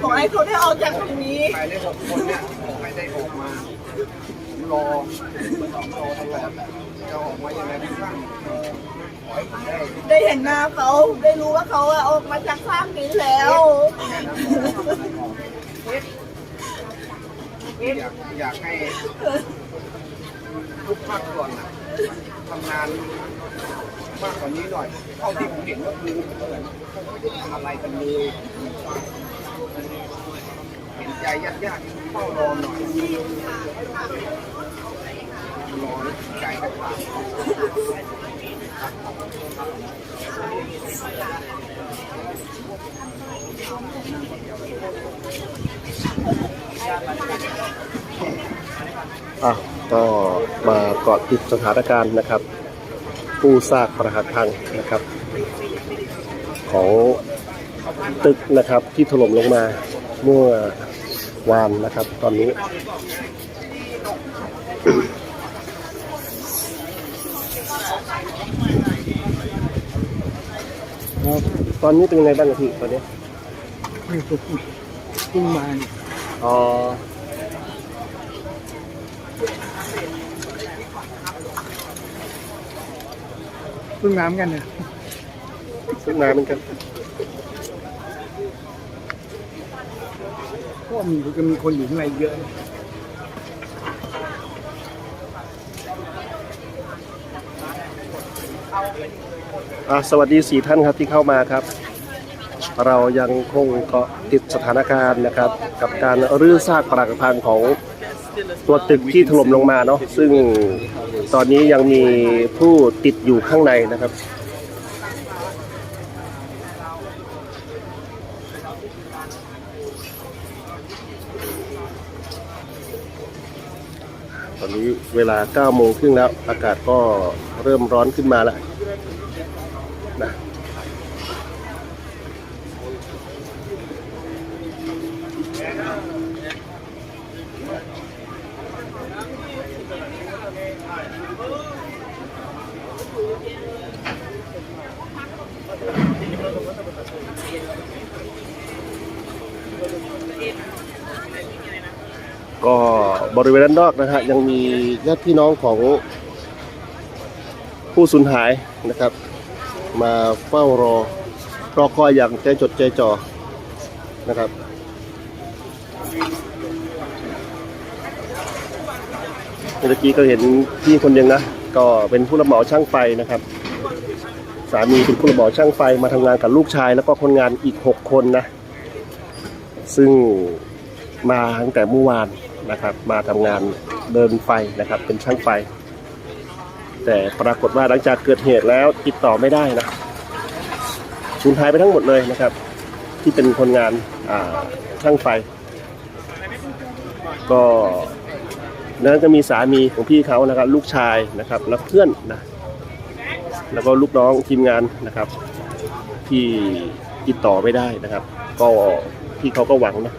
ขอให้เขาได้ออกจากตรงนี้ภายในหกคนเนี่ยขอให้ได้ออกมาผมรอรอตลอดจะออกมายังไงบ้างขอให้ผมได้ได้เห็นหน้าเขาได้รู้ว่าเขาอะออกมาจากข้างนี้แล้วอยากอยากให้ทุกภาคส่วนน่ะ ทำงานมากกว่านี้หน่อย เท่าที่ผมเห็นก็คือเหมือนเขาไม่ได้ทำอะไรกันเลยเห็นใจญาติญาติๆเฝ้ารอหน่อยรอใจกันขาอะ ก็มาเกาะติดสถานการณ์นะครับ ผู้ซากปรักพังนะครับ ของตึกนะครับที่ถล่มลงมาเมื่อวานนะครับ ตอนนี้ ตอนนี้เป็นยังไงบ้างครับพี่ตอนนี้ ไม่ถูกขึ้นมาเนี่ยอ๋อ พิ่งน้ำกันเนี่ยขึ้นมาเหมือนกันเพราะว่ามีจะมีคนอยู่ข้างในเยอะนะอะสวัสดีสี่ท่านครับที่เข้ามาครับ เรายังคงเกาะติดสถานการณ์นะครับ กับการรื้อซากปรักพังของ ตัวตึกที่ถล่มลงมาเนาะซึ่งตอนนี้ยังมีผู้ติดอยู่ข้างในนะครับตอนนี้เวลา9โมงครึ่งแล้ว อากาศก็เริ่มร้อนขึ้นมาแล้วนะ ก็บริเวณด้านนอกนะฮะยังมีญาติพี่น้องของผู้สูญหายนะครับ มาเฝ้ารอรอคอยอย่างใจจดใจจ่อนะครับเมื่อกี้ก็เห็นพี่คนหนึ่งนะ ก็เป็นผู้รับเหมาช่างไฟนะครับ สามีเป็นผู้รับเหมาช่างไฟมาทำงานกับลูกชาย แล้วก็คนงานอีก 6 คนนะ ซึ่งมาตั้งแต่เมื่อวาน นะครับ มาทำงานเดินไฟนะครับ เป็นช่างไฟ แต่ปรากฏว่าหลังจากเกิดเหตุแล้วติดต่อไม่ได้นะสูญหายไปทั้งหมดเลยนะครับ ที่เป็นคนงานอ่าช่างไฟ ก็นั้นก็มีสามีของพี่เขานะครับ ลูกชายนะครับ แล้วเพื่อนนะแล้วก็ลูกน้องทีมงานนะครับ ที่ติดต่อไม่ได้นะครับ ก็พี่เขาก็หวังนะ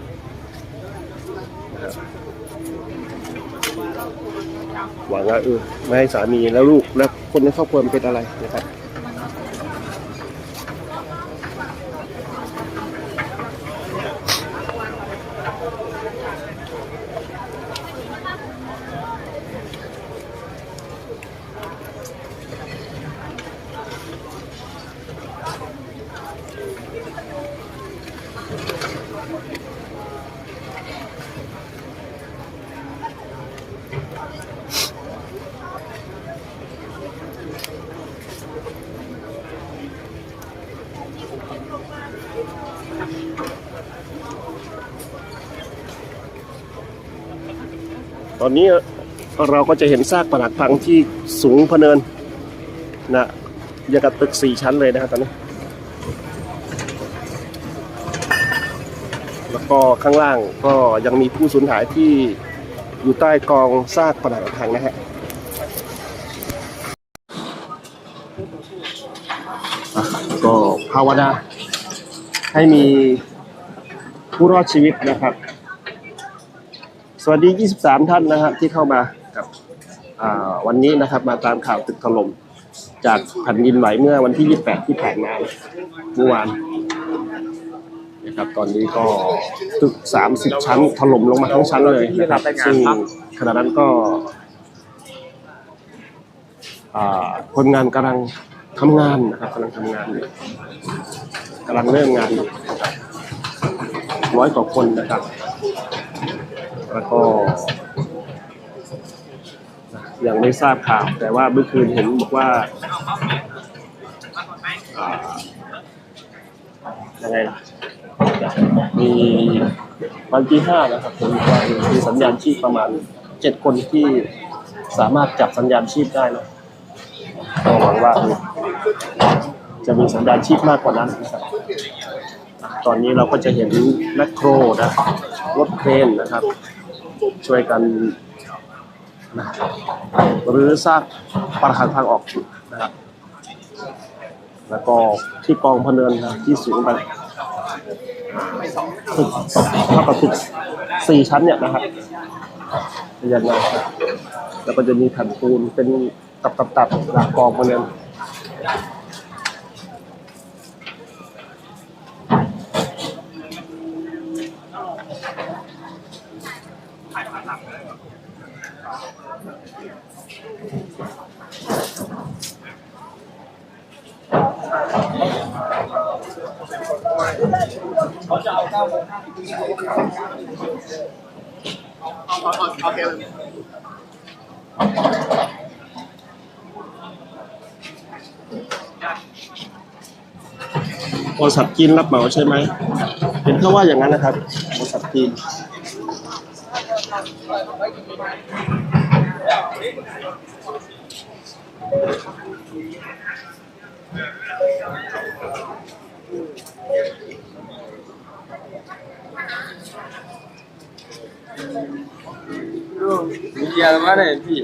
นะครับ หวังว่าเออไม่ให้สามีแล้วลูกและคนในครอบครัวมันเป็นอะไรนะครับ ตอนนี้ เราก็จะเห็นซากปรักพังที่สูงพเนินนะอย่างกับตึกสี่ชั้นเลยนะครับตอนนี้ แล้วก็ข้างล่างก็ยังมีผู้สูญหายที่อยู่ใต้กองซากปรักพังนะฮะก็ภาวนาให้มีผู้รอดชีวิตนะครับ สวัสดี 23 ท่านนะครับที่เข้ามา วันนี้นะครับมาตามข่าวตึกถล่มจากแผ่นดินไหวเมื่อวันที่ 28 ที่ผ่านมาเมื่อวานนะครับตอนนี้ก็ตึก 30 ชั้นถล่มลงมาทั้งชั้นเลยนะครับซึ่งขณะนั้นก็คนงานกำลังทำงานนะครับกำลังทำงานกำลังเริ่มงานร้อยกว่าคนนะครับ แล้วก็ ยังไม่ทราบข่าว แต่ว่าเมื่อคืนเห็นบอกว่าอ่ายังไงล่ะ มีวันที่ห้านะครับผมว่ามีสัญญาณชีพประมาณเจ็ดคนที่สามารถจับสัญญาณชีพได้นะก็หวังว่าจะมีสัญญาณชีพมากกว่านั้นนะครับตอนนี้เราก็จะเห็นแมคโครนะรถเครนนะครับ ช่วยกัน นะหรือซากปรักหักทางออกนะครับแล้วก็ที่กองพะเนินนะที่สูงไปตึกเท่ากับตึกสี่ชั้นเนี่ยนะครับพยานมาแล้วก็จะมีแผ่นปูนเป็นตับตับตับหลักกองพเนิน มาเนี่ยบริษัทจีนรับเหมาใช่ไหม เห็นเขาว่าอย่างนั้นนะครับบริษัทจีน มีเยอะมากเลยพี่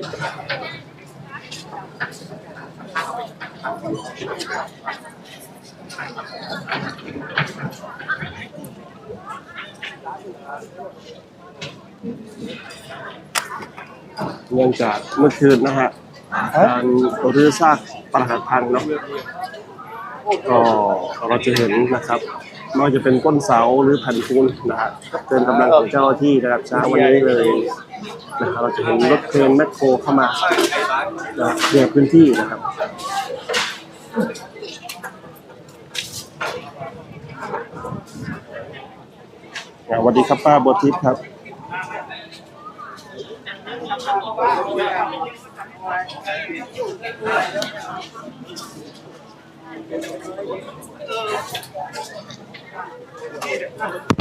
เนื่องจากเมื่อคืนนะฮะการรื้อซากปรักหักพังเนาะก็เราจะเห็นนะครับไม่ว่าจะเป็นก้นเสาหรือแผ่นปูนนะฮะเกินกำลังของเจ้าหน้าที่นะครับเช้าวันนี้เลย นะครับเราจะเห็นรถเครนแมคโครเข้ามาเคลียร์พื้นที่นะครับสวัสดีครับป้าบัวทิพย์ครับ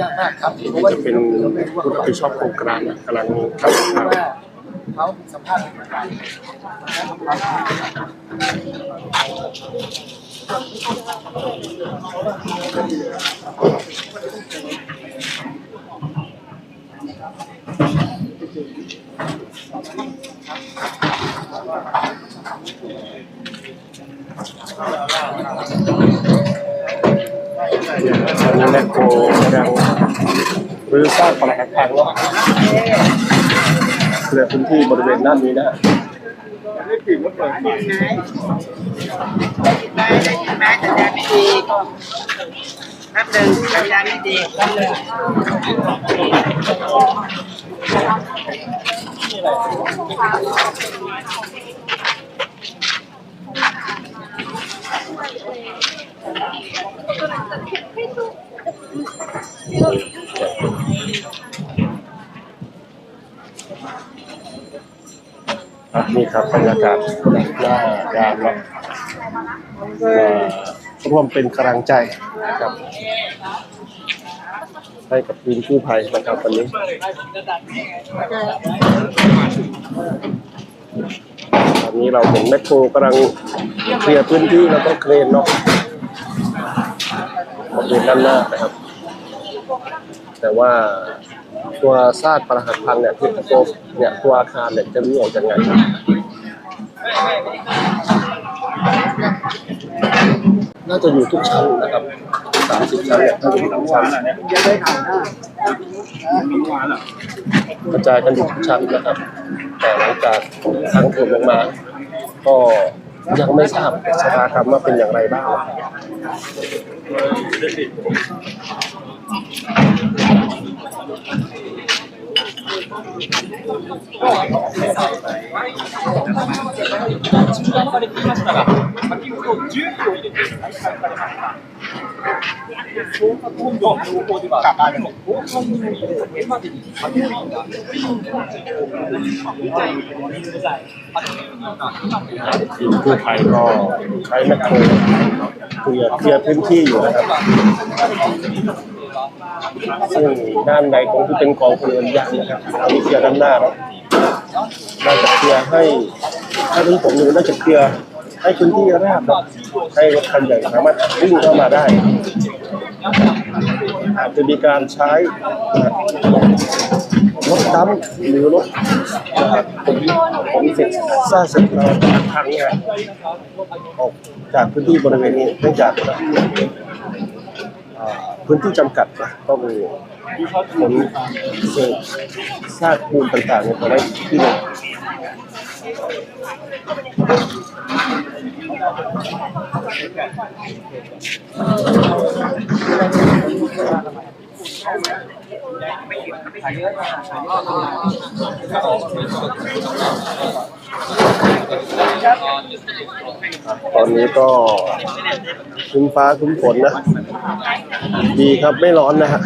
ยากมากครับเพราะว่าจะเป็นผู้รับผิดชอบโครงการกำลังทำข่าวเขาสัมภาษณ์เหมือ สร้างปรักหักพังแล้วเคลียร์พื้นที่บริเวณด้านนี้นะฮะได้ยินไหมได้ยินไหมสัญญาณไม่ดีแป๊บหนึ่งสัญญาณไม่ดีแป๊บหนึ่งครับ นี่ครับบรรยากาศหน้างานเนาะมาร่วมเป็นกำลังใจนะครับ ให้กับทีมกู้ภัยนะครับวันนี้ตอนนี้เราเห็นแมคโครกำลังเคลียร์พื้นที่แล้วก็เครนเนาะบริเวณด้านหน้านะครับ แต่ว่า ตัวซากปรักหักพังเนี่ยที่ตัวเนี่ยตัวอาคารเนี่ยจะมีออกยังไงน่าจะอยู่ทุกชั้นนะครับสามสิบชั้นเนี่ยน่าจะอยู่ทุกชั้นจะได้ข่าวหน้ากระจายกันอยู่ทุกชั้นนะครับ แต่หลังจากทางถล่มลงมา ก็ยังไม่ทราบชะตากรรมว่าเป็นอย่างไรบ้าง ทีมกู้ภัยก็ใช้แมคโครเคลียร์เคลียร์พื้นที่อยู่นะครับ ซึ่งด้านในตรงที่เป็นกองเพลิงยางนะครับมีเคลียร์ด้านหน้าเนาะน่าจะเคลียร์ให้ถ้าที่ผมดูน่าจะเคลียร์ให้พื้นที่ราบให้รถคันใหญ่สามารถวิ่งเข้ามาได้อาจจะมีการใช้รถดำหรือรถผมผมเสร็จสร้างเสร็จเราทางเนี่ยออกจากพื้นที่บริเวณนี้เนื่องจาก พื้นที่จำกัดนะต้องขนเศษซากปูนต่างๆเนี่ยไปไว้ที่หนึ่ง ตอนนี้ก็ครึ้มฟ้าครึ้มฝนนะ ดีครับไม่ร้อนนะฮะ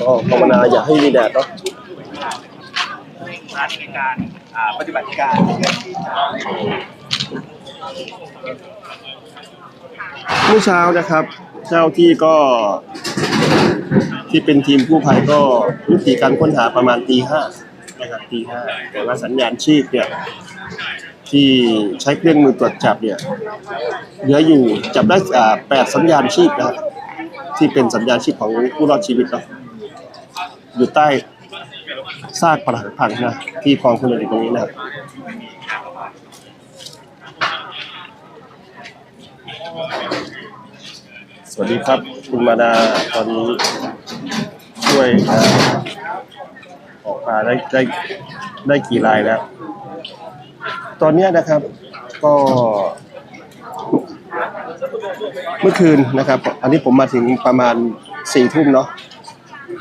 ก็ภาวนาอย่าให้มีแดดเนาะในการอ่าปฏิบัติการเมื่อเช้านะครับ เจ้าที่ก็ที่เป็นทีมกู้ภัยก็ยุติการค้นหาประมาณตีห้า นะครับตีห้าแต่ว่าสัญญาณชีพเนี่ยที่ใช้เครื่องมือตรวจจับเนี่ยเหลืออยู่จับได้แปดสัญญาณชีพนะที่เป็นสัญญาณชีพของผู้รอดชีวิตเนาะอยู่ใต้ซากปรักหักพังนะที่กองพลเอนอยู่ตรงนี้นะครับสวัสดีครับ คุณมาดาตอนนี้ช่วยเออกมาได้ได้ได้กี่รายแล้ว ตอนนี้นะครับก็ เมื่อคืนนะครับ อันนี้ผมมาถึงประมาณสี่ทุ่มเนาะ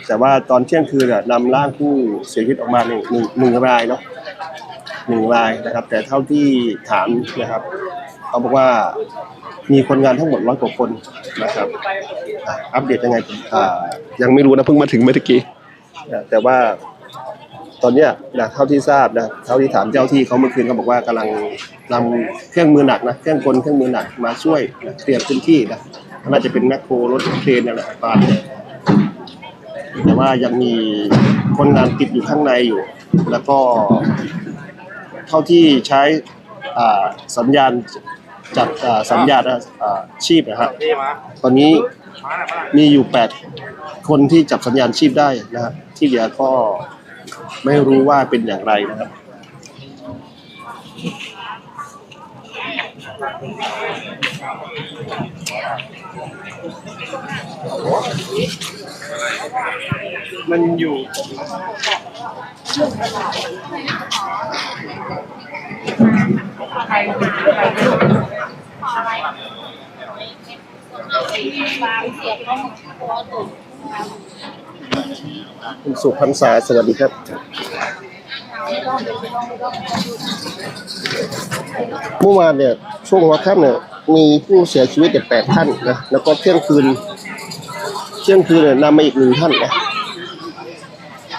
แต่ว่าตอนเที่ยงคืนน่ะนำร่างผู้เสียชีวิตออกมาหนึ่งหนึ่งหนึ่งรายเนาะหนึ่งรายนะครับ แต่เท่าที่ถามนะครับเขาบอกว่ามีคนงานทั้งหมดร้อยกว่าคนนะครับอัปเดตยังไงยังไม่รู้นะเพิ่งมาถึงเมื่อกี้แต่ว่า ตอนเนี้ยนะเท่าที่ทราบนะเท่าที่ถามเจ้าที่เขาเมื่อคืนเขาบอกว่ากำลังนำเครื่องมือหนักนะเครื่องกลเครื่องมือหนักมาช่วยนะเคลียร์พื้นที่นะน่าจะเป็นแมคโครรถเครนนั่แหละประมานแต่ว่ายังมีคนงานติดอยู่ข้างในอยู่ แล้วก็เท่าที่ใช้สัญญาณจับสัญญาณอาชีพนะฮะตอนนี้มีอยู่แปดคนที่จับสัญญาณชีพได้นะฮะที่เหลือก็ ไม่รู้ว่าเป็นอย่างไรนะครับ มันอยู่ คุณสุพรรษาสวัสดีครับ เมื่อวานเนี่ยช่วงหัวค่ำเนี่ยมีผู้เสียชีวิตแปดท่านนะแล้วก็เที่ยงคืน เที่ยงคืนเนี่ยนำมาอีกหนึ่งท่านนะ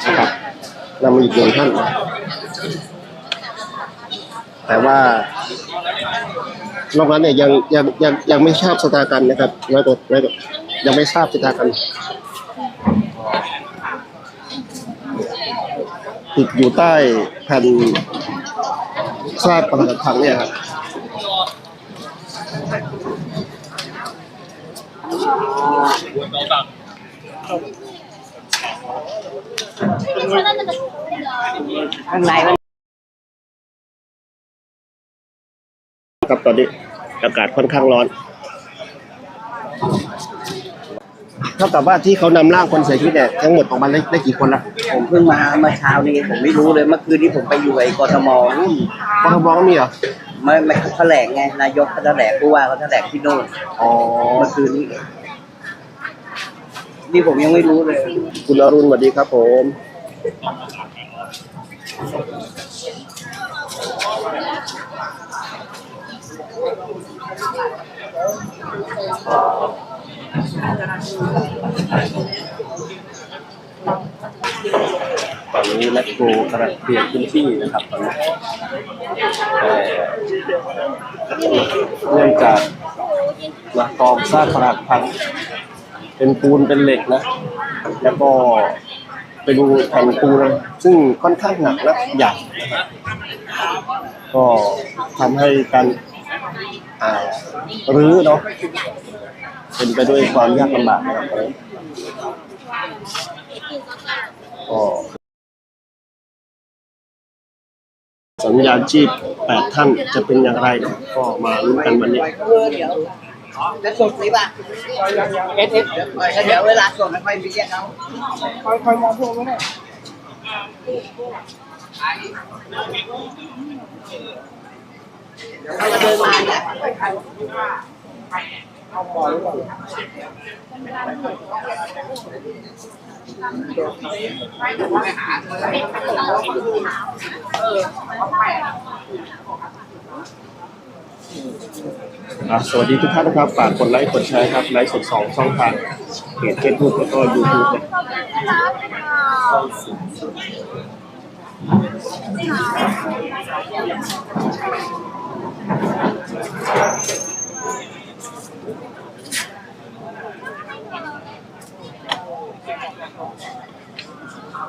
นะครับนำมาอีกหนึ่งท่านนะแต่ว่านอกนั้นเนี่ยยังยังยังยังไม่ทราบชะตากรรมนะครับร้อยกว่าร้อยกว่ายังไม่ทราบชะตากรรม ติดอยู่ใต้แผ่นซากปรักหักพังเนี่ยครับข้างในมันครับตอนนี้อากาศค่อนข้างร้อนเท่ากับว่าที่เขานำร่างคนเสียชีวิตเนี่ยทั้งหมดออกมาได้ได้กี่คนละผมเพิ่งมาเมื่อเช้านี้ผมไม่รู้เลยเมื่อคืนนี้ผมไปอยู่ไอ้กทมนู่นกทมก็มีเหรอไม่ไม่เขาแถลงไงนายกเขาแถลงผู้ว่าเขาแถลงที่โน่นอ๋อเมื่อคืนนี้เองนี่ผมยังไม่รู้เลย คุณอรุณสวัสดีครับผม ตอนนี้แมคโครกำลังเคลียร์พื้นที่นะครับตอนนี้เอ่เนื่องจากหละกองซากปรักพังเป็นปูนเป็นเหล็กนะ แล้วก็เป็นแผ่นปูนซึ่งค่อนข้างหนักและใหญ่นะครับก็ทำให้การอ่ารื้อเนาะ เป็นไปด้วยความยากลำบากนะครับตอนนี้ก็สัญญาณชีพแปดท่านจะเป็นอย่างไรนี่ยก็มาลุ้นกันวันนี้เดี๋ยวจะสดสิป่ะเอสเอสเดี๋ยวเวลาสดไม่ค่อยมีเรียกเขาคอยคอยมองพวกมันเนี่ยเขาเดินมาเนี่ย อะสวัสดีทุกท่านนะครับ ฝากกดไลค์ กดแชร์ครับ ไลฟ์สดสองช่องทางเพจเฟซบุ๊กแล้วก็ยูทูบนะ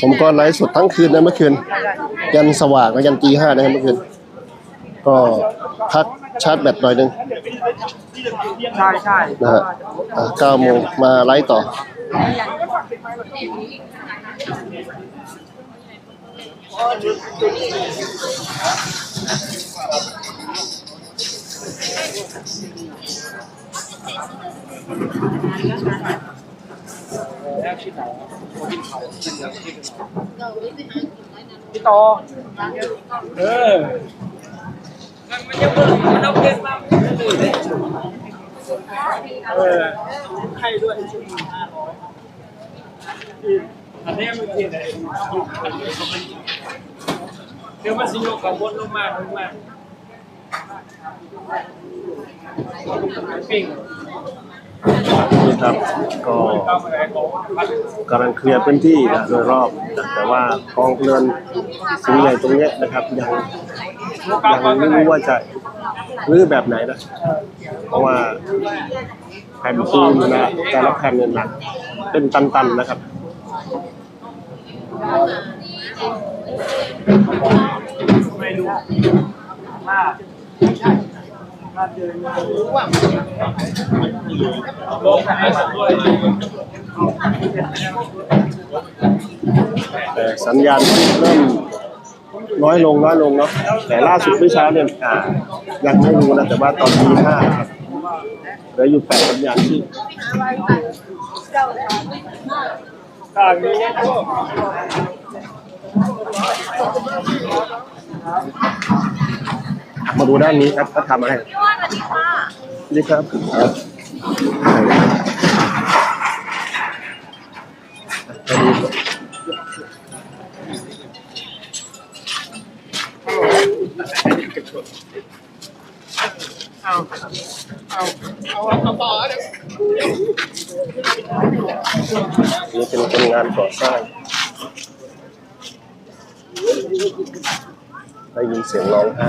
ผมก็ไลฟ์สดทั้งคืนนะเมื่อคืน ยันสว่างก็ยันตีห้านะครับเมื่อคืน ก็พักชาร์จแบตหน่อยหนึงใช่ใช่นะฮะอะเก้าโมงมาไลฟ์ต่อ พี่ต่อเออ เออให้ด้วยอันนี้มันกินอะไรเดี๋ยวมาสิโยกับบนลงมาลงมาปิ้งนี่ครับก็เข้างพัดกำลังเคลียร์พื้นที่นะโดยรอบ แต่ว่ากองเรือนสิ่งใหญ่ตรงนี้นะครับยัง ยังไม่รู้ว่าจะรื้อแบบไหนนะ เพราะว่าแผ่นปูนนะแต่ละแผ่นเนี่ยหนักเป็นตันๆนะครับไม่รู้มากถ้าเดินว่าลงหายด้วยแต่สัญญาณเริ่ม น้อยลงน้อยลงเนาะแต่ล่าสุดเมื่อเช้าเนี่ยยังไม่รู้นะแต่ว่าตอนนี้ห้าครับเหลืออยู่แปดสัญญาณที่ต่างนี้มาดูด้านนี้ครับเขาทำอะไรพี่ว่าสวัสดีครับอันนี้ เอาเอาเอาเอาต่อเดี๋ยวนี่เป็นคนงานก่อสร้างได้ยินเสียงร้องไห้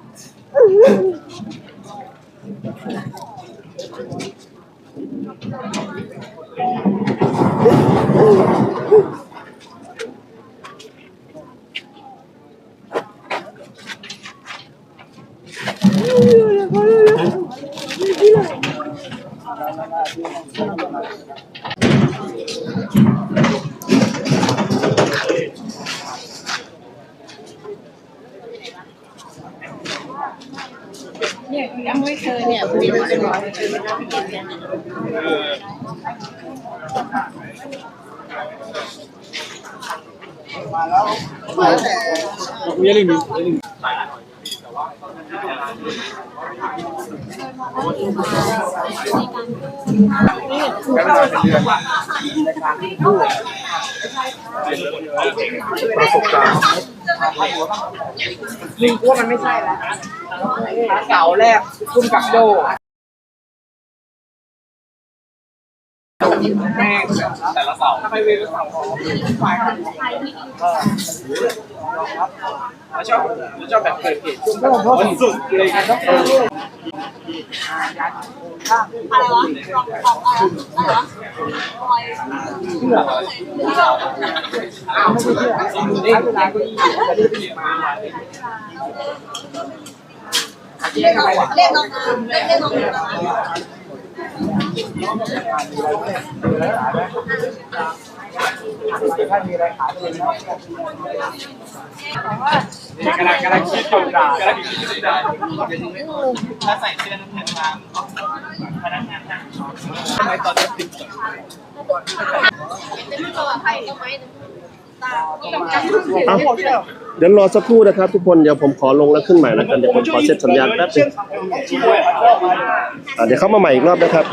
Thank you. มาแล้วมาแต่กูยังลืมยังลืมแล้วประสบการณ์ลิงกว่ามันไม่ใช่แล้วเสาแรกคุณกับโด แม่งแต่ละเสาทำไมเวลเสาของฝ่ายกันเราชอบเราชอบแบบเปิดเพจช่วงวันศุกร์เลยกันต้องอะไรวะของของอะไรวะลอยอ้าวไม่เชื่อเล่เวลาก็ยิ่งจะได้เรียกอะไรวะเรียกน้องเรียกน้อง ถ้ามีอะไรขายเลยนะกำลังกำลังคิดอยู่กำลังคิดอยู่ได้ถ้าใส่เสื้อน้ำแข็งมาพนักงานนั่งทำไมตอนนี้ติดเป็นไม่ตัวใครก็ไม่ตาเอ้า เดี๋ยวรอสักครู่นะครับ ทุกคนเดี๋ยวผมขอลงแล้วขึ้นใหม่แล้วกันเดี๋ยวผมขอเซตสัญญาณแป๊บนึงอะเดี๋ยวเข้ามาใหม่อีกรอบนะครับ